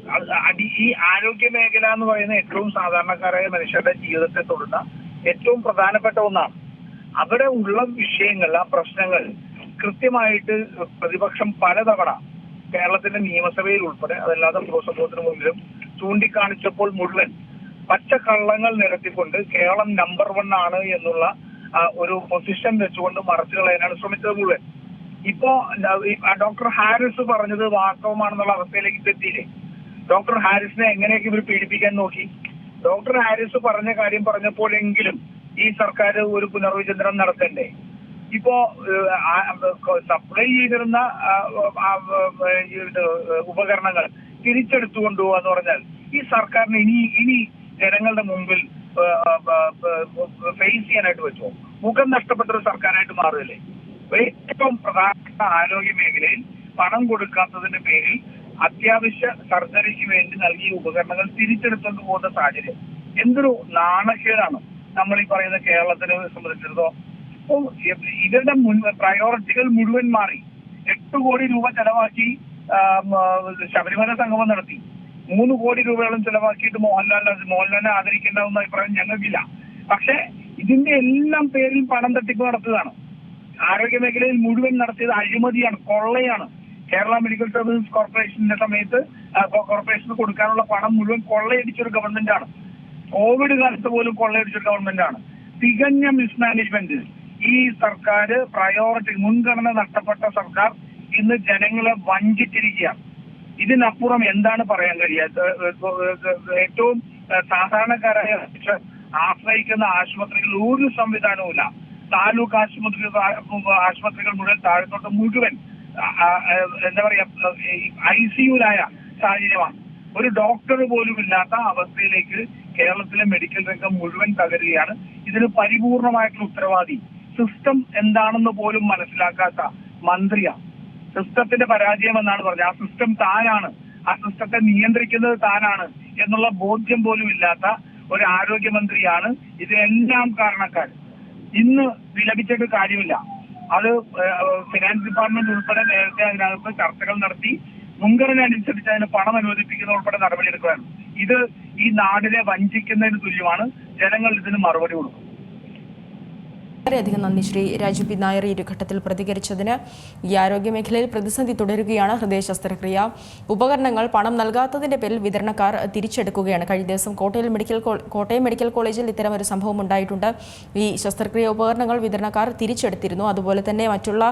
[SPEAKER 6] അടി ഈ ആരോഗ്യ മേഖല എന്ന് പറയുന്ന ഏറ്റവും സാധാരണക്കാരായ മനുഷ്യരുടെ ജീവിതത്തെ തൊടുന്ന ഏറ്റവും പ്രധാനപ്പെട്ട ഒന്നാണ്. അവിടെ ഉള്ള വിഷയങ്ങൾ ആ പ്രശ്നങ്ങൾ കൃത്യമായിട്ട് പ്രതിപക്ഷം പലതവണ കേരളത്തിന്റെ നിയമസഭയിൽ ഉൾപ്പെടെ അതല്ലാതെ പൊതുസമൂഹത്തിന് മുന്നിലും ചൂണ്ടിക്കാണിച്ചപ്പോൾ മുഴുവൻ പച്ചക്കള്ളങ്ങൾ നിരത്തിക്കൊണ്ട് കേരളം നമ്പർ വൺ ആണ് എന്നുള്ള ഒരു പൊസിഷൻ വെച്ചുകൊണ്ട് മറച്ചു കളയാനാണ് ശ്രമിച്ചത് മുഴുവൻ. ഇപ്പോ ഡോക്ടർ ഹാരിസ് പറഞ്ഞത് വാസ്തവമാണെന്നുള്ള അവസ്ഥയിലേക്ക് എത്തിയില്ലേ? ഡോക്ടർ ഹാരിസിനെ എങ്ങനെയൊക്കെ ഇവർ പീഡിപ്പിക്കാൻ നോക്കി? ഡോക്ടർ ഹാരിസ് പറഞ്ഞ കാര്യം പറഞ്ഞപ്പോഴെങ്കിലും ഈ സർക്കാർ ഒരു പുനർവിചിന്തനം നടത്തണ്ടേ? ഇപ്പോ സപ്ലൈ ചെയ്തിരുന്ന ഉപകരണങ്ങൾ തിരിച്ചെടുത്തു കൊണ്ടുപോകാന്ന് പറഞ്ഞാൽ ഈ സർക്കാരിന് ഇനി ഇനി ജനങ്ങളുടെ മുമ്പിൽ ഫേസ് ചെയ്യാനായിട്ട് പറ്റുമോ? മുഖം നഷ്ടപ്പെട്ട ഒരു സർക്കാരായിട്ട് മാറുകയല്ലേ? ഏറ്റവും പ്രധാനപ്പെട്ട ആരോഗ്യ മേഖലയിൽ പണം കൊടുക്കാത്തതിന്റെ പേരിൽ അത്യാവശ്യ സർജറിക്ക് വേണ്ടി നൽകിയ ഉപകരണങ്ങൾ തിരിച്ചെടുത്തുകൊണ്ട് പോകുന്ന സാഹചര്യം എന്തൊരു നാണക്കേടാണ്. നമ്മൾ ഈ പറയുന്ന കേരളത്തിനെ സംബന്ധിച്ചിടത്തോളം അപ്പോൾ ഇവരുടെ മുൻ പ്രയോറിറ്റികൾ മുഴുവൻ മാറി. എട്ട് കോടി രൂപ ചെലവാക്കി ശബരിമല സംഗമം നടത്തി. മൂന്ന് കോടി രൂപയോളം ചെലവാക്കിയിട്ട് മോഹൻലാൽ മോഹൻലാലിനെ ആദരിക്കേണ്ടാവുന്ന അഭിപ്രായം ഞങ്ങൾക്കില്ല. പക്ഷെ ഇതിന്റെ എല്ലാം പേരിൽ പണം തട്ടിപ്പ് നടത്തിയതാണ്. ആരോഗ്യ മേഖലയിൽ മുഴുവൻ നടത്തിയത് അഴിമതിയാണ് കൊള്ളയാണ്. കേരള മെഡിക്കൽ സർവീസസ് കോർപ്പറേഷന്റെ സമയത്ത് കോർപ്പറേഷന് കൊടുക്കാനുള്ള പണം മുഴുവൻ കൊള്ളയടിച്ചൊരു ഗവൺമെന്റാണ്. കോവിഡ് കാലത്ത് പോലും കൊള്ളയടിച്ചൊരു ഗവൺമെന്റാണ്. തികഞ്ഞ മിസ്മാനേജ്മെന്റ് ഈ സർക്കാർ പ്രയോറിറ്റി മുൻഗണന നഷ്ടപ്പെട്ട സർക്കാർ ഇന്ന് ജനങ്ങളെ വഞ്ചിച്ചിരിക്കുകയാണ്. ഇതിനപ്പുറം എന്താണ് പറയാൻ കഴിയുക? ഏറ്റവും സാധാരണക്കാരായ ആശ്രയിക്കുന്ന ആശുപത്രികൾ ഒരു സംവിധാനവുമില്ല താലൂക്ക് ആശുപത്രി ആശുപത്രികൾ മുഴുവൻ താഴത്തോട്ട് മുഴുവൻ എന്താ പറയാ ഐ സിയുലായ സാഹചര്യമാണ്. ഒരു ഡോക്ടർ പോലും ഇല്ലാത്ത അവസ്ഥയിലേക്ക് കേരളത്തിലെ മെഡിക്കൽ രംഗം മുഴുവൻ തകരുകയാണ്. ഇതിന് പരിപൂർണമായിട്ടുള്ള ഉത്തരവാദി സിസ്റ്റം എന്താണെന്ന് പോലും മനസ്സിലാക്കാത്ത മന്ത്രിയാണ് സിസ്റ്റത്തിന്റെ പരാജയം എന്നാണ് പറഞ്ഞത്. ആ സിസ്റ്റം താനാണ്. ആ സിസ്റ്റത്തെ നിയന്ത്രിക്കുന്നത് താനാണ് എന്നുള്ള ബോധ്യം പോലും ഇല്ലാത്ത ഒരു ആരോഗ്യമന്ത്രിയാണ് ഇതിനെല്ലാം കാരണക്കാർ ഇന്ന് വിലപിച്ചിട്ട് കാര്യമില്ല. അത് ഫിനാൻസ് ഡിപ്പാർട്ട്മെന്റ് ഉൾപ്പെടെ നേരത്തെ അതിനകത്ത് ചർച്ചകൾ നടത്തി മുൻഗണന അനുസരിച്ച് അതിന് പണം അനുവദിപ്പിക്കുന്ന ഉൾപ്പെടെ നടപടിയെടുക്കുകയാണ്. ഇത് ഈ നാടിനെ വഞ്ചിക്കുന്നതിന് തുല്യമാണ്. ജനങ്ങൾ ഇതിന് മറുപടി കൊടുക്കും.
[SPEAKER 1] വളരെയധികം നന്ദി. ശ്രീ രാജു പി നായർ ഈ ഒരു ഘട്ടത്തിൽ പ്രതികരിച്ചതിന് ഈ ആരോഗ്യമേഖലയിൽ പ്രതിസന്ധി തുടരുകയാണ് ഹൃദയ ശസ്ത്രക്രിയ. ഉപകരണങ്ങൾ പണം നൽകാത്തതിന്റെ പേരിൽ വിതരണക്കാർ തിരിച്ചെടുക്കുകയാണ്. കഴിഞ്ഞ ദിവസം കോട്ടയം മെഡിക്കൽ കോട്ടയം മെഡിക്കൽ കോളേജിൽ ഇത്തരം ഒരു സംഭവം ഉണ്ടായിട്ടുണ്ട്. ഈ ശസ്ത്രക്രിയ ഉപകരണങ്ങൾ വിതരണക്കാർ തിരിച്ചെടുത്തിരുന്നു. അതുപോലെ തന്നെ മറ്റുള്ള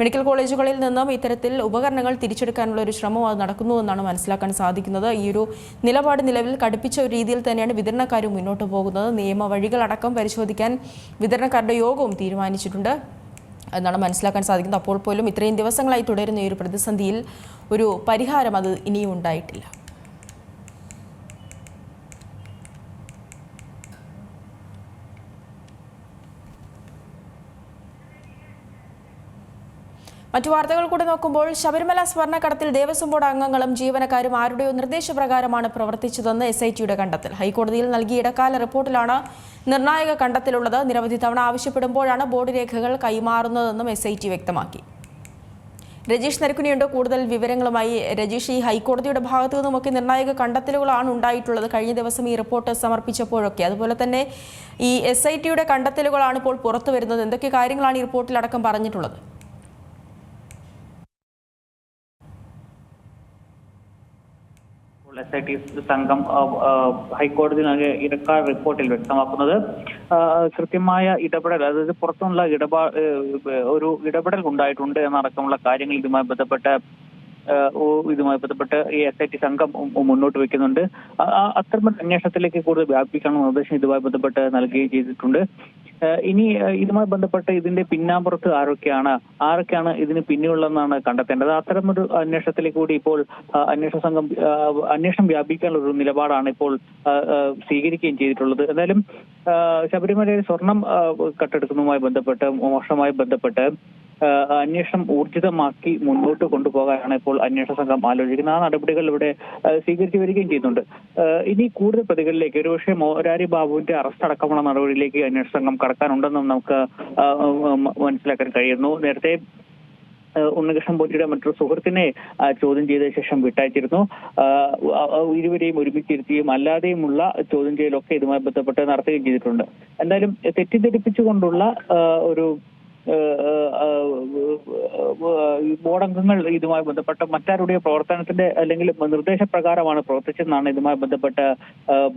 [SPEAKER 1] മെഡിക്കൽ കോളേജുകളിൽ നിന്നും ഇത്തരത്തിൽ ഉപകരണങ്ങൾ തിരിച്ചെടുക്കാനുള്ള ഒരു ശ്രമം അത് നടക്കുന്നുവെന്നാണ് മനസ്സിലാക്കാൻ സാധിക്കുന്നത്. ഈ ഒരു നിലപാട് നിലവിൽ കടുപ്പിച്ച ഒരു രീതിയിൽ തന്നെയാണ് വിതരണക്കാരും മുന്നോട്ട് പോകുന്നത്. നിയമ വഴികളടക്കം പരിശോധിക്കാൻ വിതരണക്കാരുടെ യോഗവും തീരുമാനിച്ചിട്ടുണ്ട്. എന്നാണ് മനസ്സിലാക്കാൻ സാധിക്കുന്നത്. അപ്പോൾ പോലും ഇത്രയും ദിവസങ്ങളായി തുടരുന്ന ഈ ഒരു പ്രതിസന്ധിയിൽ ഒരു പരിഹാരം അത് ഇനിയും ഉണ്ടായിട്ടില്ല. മറ്റു വാർത്തകൾ കൂടി നോക്കുമ്പോൾ ശബരിമല സ്വർണക്കടത്തിൽ ദേവസ്വം ബോർഡ് അംഗങ്ങളും ജീവനക്കാരും ആരുടെയോ നിർദ്ദേശപ്രകാരമാണ് പ്രവർത്തിച്ചതെന്ന് എസ് ഐ ടിയുടെ കണ്ടെത്തൽ. ഹൈക്കോടതിയിൽ നൽകിയ ഇടക്കാല റിപ്പോർട്ടിലാണ് നിർണായക കണ്ടെത്തലുള്ളത്. നിരവധി തവണ ആവശ്യപ്പെടുമ്പോഴാണ് ബോർഡ് രേഖകൾ കൈമാറുന്നതെന്നും എസ് ഐ ടി വ്യക്തമാക്കി. രജീഷ് നരക്കുനിയുണ്ട്. കൂടുതൽ വിവരങ്ങളുമായി രജീഷ്. ഈ ഹൈക്കോടതിയുടെ ഭാഗത്തു നിന്നുമൊക്കെ നിർണായക കണ്ടെത്തലുകളാണ് ഉണ്ടായിട്ടുള്ളത്. കഴിഞ്ഞ ദിവസം ഈ റിപ്പോർട്ട് സമർപ്പിച്ചപ്പോഴൊക്കെ. അതുപോലെ തന്നെ ഈ എസ് ഐ ടിയുടെ കണ്ടെത്തലുകളാണ് ഇപ്പോൾ പുറത്തു വരുന്നത്. എന്തൊക്കെ കാര്യങ്ങളാണ് ഈ റിപ്പോർട്ടിലടക്കം പറഞ്ഞിട്ടുള്ളത്?
[SPEAKER 7] എസ് ഐ ടി സംഘം ഹൈക്കോടതി നൽകിയ ഇടക്കാല റിപ്പോർട്ടിൽ വ്യക്തമാക്കുന്നത്. കൃത്യമായ ഇടപെടൽ അതായത് പുറത്തുനിന്നുള്ള ഇടപാ ഒരു ഇടപെടൽ ഉണ്ടായിട്ടുണ്ട് എന്നടക്കമുള്ള കാര്യങ്ങൾ ഇതുമായി ബന്ധപ്പെട്ട് ഇതുമായി ബന്ധപ്പെട്ട് ഈ എസ് ഐ ടി സംഘം മുന്നോട്ട് വെക്കുന്നുണ്ട് അത്തരം അന്വേഷണത്തിലേക്ക് കൂടുതൽ വ്യാപിപ്പിക്കണം നിർദ്ദേശം ഇതുമായി ബന്ധപ്പെട്ട് നൽകുകയും ചെയ്തിട്ടുണ്ട്. ഇനി ഇതുമായി ബന്ധപ്പെട്ട് ഇതിന്റെ പിന്നാമ്പുറത്ത് ആരൊക്കെയാണ് ആരൊക്കെയാണ് ഇതിന് പിന്നിലുള്ളതെന്നാണ് കണ്ടെത്തേണ്ടത്? അത്തരമൊരു അന്വേഷണത്തിലേക്ക് കൂടി ഇപ്പോൾ അന്വേഷണ സംഘം അന്വേഷണം വ്യാപിക്കാനുള്ള ഒരു നിലപാടാണ് ഇപ്പോൾ സ്വീകരിക്കുകയും ചെയ്തിട്ടുള്ളത്. എന്തായാലും ശബരിമലയിൽ സ്വർണം കട്ടെടുക്കുന്നതുമായി ബന്ധപ്പെട്ട് മോഷണവുമായി ബന്ധപ്പെട്ട് അന്വേഷണം ഊർജിതമാക്കി മുന്നോട്ട് കൊണ്ടുപോകാനാണ് ഇപ്പോൾ അന്വേഷണ സംഘം ആലോചിക്കുന്നത്. ആ നടപടികൾ ഇവിടെ സ്വീകരിച്ചു വരികയും ചെയ്യുന്നുണ്ട്. ഇനി കൂടുതൽ പ്രതികളിലേക്ക് ഒരുപക്ഷെ മോരാരി ബാബുവിന്റെ അറസ്റ്റ് അടക്കമുള്ള നടപടിയിലേക്ക് അന്വേഷണ സംഘം കടക്കാനുണ്ടെന്നും നമുക്ക് മനസ്സിലാക്കാൻ കഴിയുന്നു. നേരത്തെ ഉണ്ണികൃഷ്ണൻ പോറ്റിയുടെ മറ്റൊരു സുഹൃത്തിനെ ചോദ്യം ചെയ്ത ശേഷം വിട്ടയച്ചിരുന്നു. ഇരുവരെയും ഒരുമിച്ചിരുത്തിയും അല്ലാതെയുമുള്ള ചോദ്യം ചെയ്യലൊക്കെ ഇതുമായി ബന്ധപ്പെട്ട് നടത്തുകയും ചെയ്തിട്ടുണ്ട്. എന്തായാലും തെറ്റിദ്ധരിപ്പിച്ചുകൊണ്ടുള്ള ഒരു ബോർഡംഗങ്ങൾ ഇതുമായി ബന്ധപ്പെട്ട മറ്റാരുടെ പ്രവർത്തനത്തിന്റെ അല്ലെങ്കിൽ നിർദ്ദേശപ്രകാരമാണ് പ്രവർത്തിച്ചതെന്നാണ് ഇതുമായി ബന്ധപ്പെട്ട്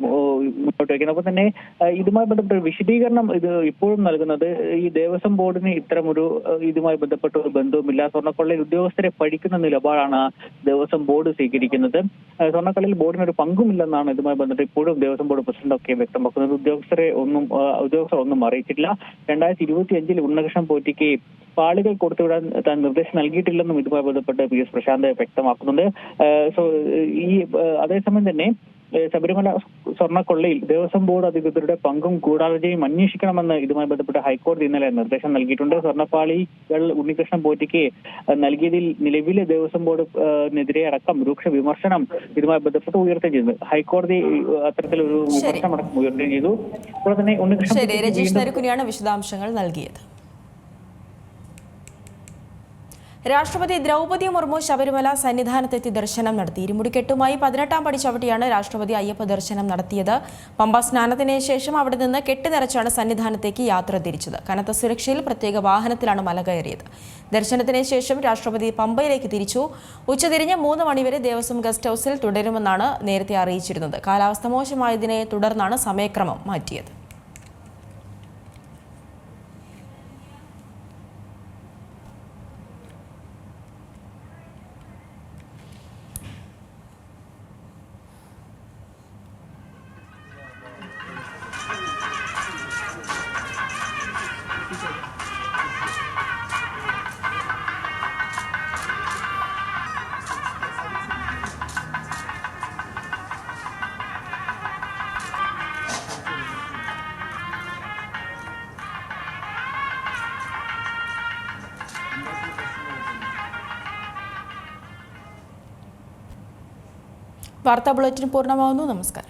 [SPEAKER 7] മുന്നോട്ട് വയ്ക്കുന്നത്. അപ്പൊ തന്നെ ഇതുമായി ബന്ധപ്പെട്ട വിശദീകരണം ഇത് ഇപ്പോഴും നൽകുന്നത് ഈ ദേവസ്വം ബോർഡിന് ഇത്തരമൊരു ഇതുമായി ബന്ധപ്പെട്ട ഒരു ബന്ധവുമില്ല. സ്വർണക്കൊള്ളയിൽ ഉദ്യോഗസ്ഥരെ പഠിക്കുന്ന നിലപാടാണ് ദേവസ്വം ബോർഡ് സ്വീകരിക്കുന്നത്. സ്വർണക്കൊള്ളയിൽ ബോർഡിന് ഒരു പങ്കുമില്ലെന്നാണ് ഇതുമായി ബന്ധപ്പെട്ട് ഇപ്പോഴും ദേവസ്വം ബോർഡ് പ്രസിഡന്റ് ഒക്കെ വ്യക്തമാക്കുന്നത്. ഉദ്യോഗസ്ഥരെ ഒന്നും ഉദ്യോഗസ്ഥർ ഒന്നും അറിയിച്ചിട്ടില്ല. രണ്ടായിരത്തി ഇരുപത്തി അഞ്ചിൽ ഉണ്ണികൃഷ്ണൻ പോറ്റിക്ക് പാളികൾ കൊടുത്തുവിടാൻ താൻ നിർദ്ദേശം നൽകിയിട്ടില്ലെന്നും ഇതുമായി ബന്ധപ്പെട്ട് പി എസ് പ്രശാന്ത് വ്യക്തമാക്കുന്നുണ്ട്. സോ ഈ അതേസമയം തന്നെ ശബരിമല സ്വർണക്കൊള്ളയിൽ ദേവസ്വം ബോർഡ് അധികൃതരുടെ പങ്കും ഗൂഢാലോചനയും അന്വേഷിക്കണമെന്ന് ഇതുമായി ബന്ധപ്പെട്ട് ഹൈക്കോടതി ഇന്നലെ നിർദ്ദേശം നൽകിയിട്ടുണ്ട്. സ്വർണപ്പാളികൾ ഉണ്ണികൃഷ്ണൻ പോറ്റിക്ക് നൽകിയതിൽ നിലവിലെ ദേവസ്വം ബോർഡ് ഏഹ്, നെതിരെ അടക്കം രൂക്ഷ വിമർശനം ഇതുമായി ബന്ധപ്പെട്ട് ഉയർത്തുകയും ചെയ്തു. ഹൈക്കോടതി അത്തരത്തിലൊരു വിമർശനം അടക്കം ഉയർത്തുകയും ചെയ്തു. അതുപോലെ തന്നെ ഉണ്ണികൃഷ്ണൻ
[SPEAKER 1] വിശദാംശങ്ങൾ നൽകിയത്. രാഷ്ട്രപതി ദ്രൗപദി മുർമു ശബരിമല സന്നിധാനത്തെത്തി ദർശനം നടത്തി. ഇരുമുടിക്കെട്ടുമായി പതിനെട്ടാം പടി ചവിട്ടിയാണ് രാഷ്ട്രപതി അയ്യപ്പ ദർശനം നടത്തിയത്. പമ്പ സ്നാനത്തിന് ശേഷം അവിടെ നിന്ന് കെട്ടി നിറച്ചാണ് സന്നിധാനത്തേക്ക് യാത്ര തിരിച്ചത്. കനത്ത സുരക്ഷയിൽ പ്രത്യേക വാഹനത്തിലാണ് മല കയറിയത്. ദർശനത്തിന് ശേഷം രാഷ്ട്രപതി പമ്പയിലേക്ക് തിരിച്ചു. ഉച്ചതിരിഞ്ഞ് മൂന്ന് മണിവരെ ദേവസ്വം ഗസ്റ്റ് ഹൌസിൽ തുടരുമെന്നാണ് നേരത്തെ അറിയിച്ചിരുന്നത്. കാലാവസ്ഥ മോശമായതിനെ തുടർന്നാണ് സമയക്രമം മാറ്റിയത്. വാർത്താ ബുള്ളറ്റിൻ പൂർണമാവുന്നു. നമസ്കാരം.